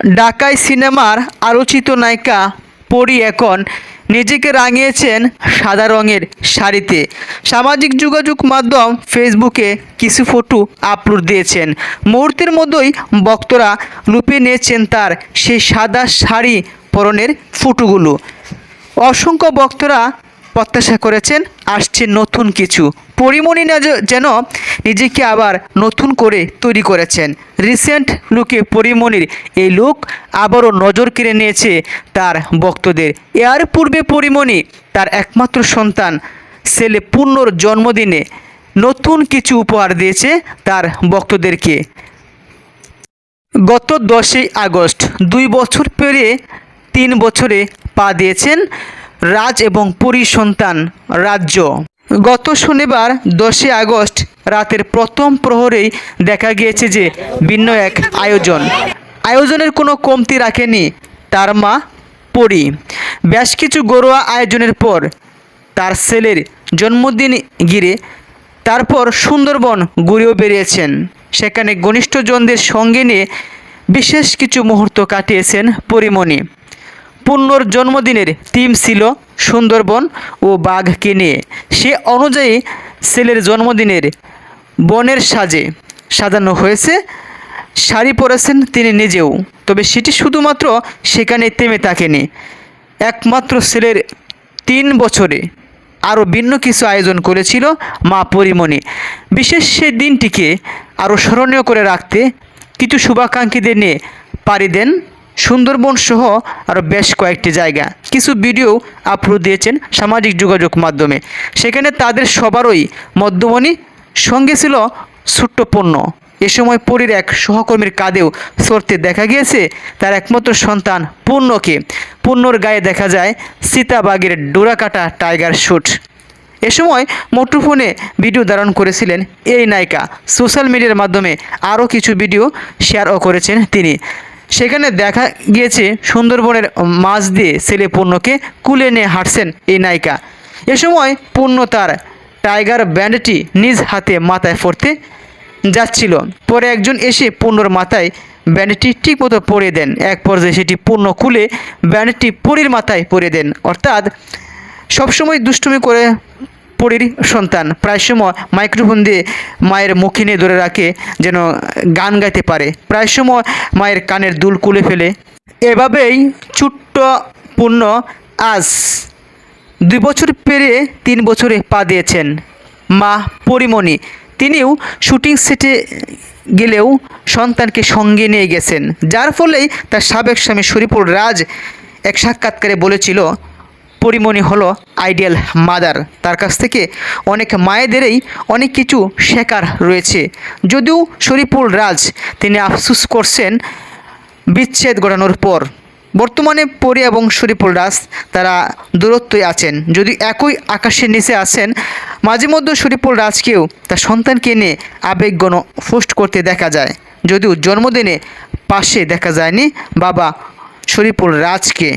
ঢাকাই সিনেমার আলোচিত নায়িকা পরী এখন নিজেকে রাঙিয়েছেন সাদা রঙের শাড়িতে। সামাজিক যোগাযোগ মাধ্যম ফেসবুকে কিছু ফটো আপলোড দিয়েছেন। মুহূর্তের মধ্যেই বক্তরা লুপে নিয়েছেন তার সেই সাদা শাড়ি পরনের ফটোগুলো। অসংখ্য বক্তরা প্রত্যাশা করেছেন, আসছে নতুন কিছু। পরিমণি যেন নিজেকে আবার নতুন করে তৈরি করেছেন। রিসেন্ট লুকে পরিমণির এই লুক আবারও নজর কেড়ে নিয়েছে তার ভক্তদের। এর পূর্বে পরিমণি তার একমাত্র সন্তান, ছেলে পূর্ণর জন্মদিনে নতুন কিছু উপহার দিয়েছে তার ভক্তদেরকে। গত দশই আগস্ট দুই বছর পেরিয়ে তিন বছরে পা দিয়েছেন রাজ এবং পুরী সন্তান রাজ্য। গত শনিবার দশই আগস্ট রাতের প্রথম প্রহরেই দেখা গিয়েছে যে ভিন্ন এক আয়োজন। আয়োজনের কোনো কমতি রাখেনি তার মা পরি। বেশ কিছু ঘরোয়া আয়োজনের পর তার ছেলের জন্মদিন ঘিরে তারপর সুন্দরবন ঘুরেও বেরিয়েছেন সেখানে ঘনিষ্ঠজনদের সঙ্গে নিয়ে বিশেষ কিছু মুহূর্ত কাটিয়েছেন পরিমণি। পূর্ণর জন্মদিনের থিম ছিল সুন্দরবন ও বাঘকে নিয়ে। সে অনুযায়ী ছেলের জন্মদিনের বনের সাজে সাজানো হয়েছে। শাড়ি পরেছেন তিনি নিজেও। তবে সেটি শুধুমাত্র সেখানে থেমে থাকেনি। একমাত্র ছেলের তিন বছরে আরও ভিন্ন কিছু আয়োজন করেছিল মা পরিমণি। বিশেষ সেই দিনটিকে আরও স্মরণীয় করে রাখতে কিছু শুভাকাঙ্ক্ষীদের নিয়ে পাড়ি দেন সুন্দরবন সহ আরও বেশ কয়েকটি জায়গা। কিছু ভিডিও আপলোড দিয়েছেন সামাজিক যোগাযোগ মাধ্যমে। সেখানে তাদের সবারই মধ্যমণি সঙ্গে ছিল ছোট্ট পণ্য। এ সময় পরীর এক সহকর্মীর কাঁধেও সরতে দেখা গিয়েছে, তার একমাত্র সন্তান পূর্ণকে। পূর্ণর গায়ে দেখা যায় সীতাবাগের ডোরাকাটা টাইগার শুট এ সময় মুঠোফোনে ভিডিও ধারণ করেছিলেন এই নায়িকা। সোশ্যাল মিডিয়ার মাধ্যমে আরও কিছু ভিডিও শেয়ারও করেছেন তিনি। সেখানে দেখা গিয়েছে সুন্দরবনের মাছ দিয়ে ছেলে পূর্ণকে কুলে নিয়ে হাঁটছেন এই নায়িকা। এ সময় পূর্ণ তার টাইগার ব্যান্ডটি নিজ হাতে মাথায় পরতে যাচ্ছিল। পরে একজন এসে পূর্ণর মাথায় ব্যান্ডটি ঠিকমতো পরে দেন। এক পর্যায়ে সেটি পূর্ণ খুলে ব্যান্ডটি পরীর মাথায় পরে দেন। অর্থাৎ সবসময় দুষ্টুমি করে পরীর সন্তান। প্রায় সময় মাইক্রোফোন দিয়ে মায়ের মুখে নিয়ে ধরে রাখে যেন গান গাইতে পারে। প্রায় সময় মায়ের কানের দুল কুলে ফেলে। এভাবেই ছোট্ট পূর্ণ আজ দুই বছর পেরিয়ে তিন বছরে পা দিয়েছেন মা পরিমণি। তিনিও শুটিং সেটে গেলেও সন্তানকে সঙ্গে নিয়ে গেছেন, যার ফলেই তার সাবেক স্বামী শরীফুল রাজ এক সাক্ষাৎকারে বলেছিল পরিমণি হলো আইডিয়াল মাদার। তার কাছ থেকে অনেক মায়েদেরই অনেক কিছু শেখার রয়েছে। যদিও শরীফুল রাজ তিনি আফসুস করছেন বিচ্ছেদ ঘটানোর পর। বর্তমানে পরি এবং শরীফুল রাজ তারা দূরত্বই আছেন। যদি একই আকাশের নিচে আছেন, মাঝে মধ্যে শরীফুল রাজকেও তার সন্তানকে নিয়ে আবেগগণ পোস্ট করতে দেখা যায়। যদিও জন্মদিনে পাশে দেখা যায়নি বাবা শরীফুল রাজকে।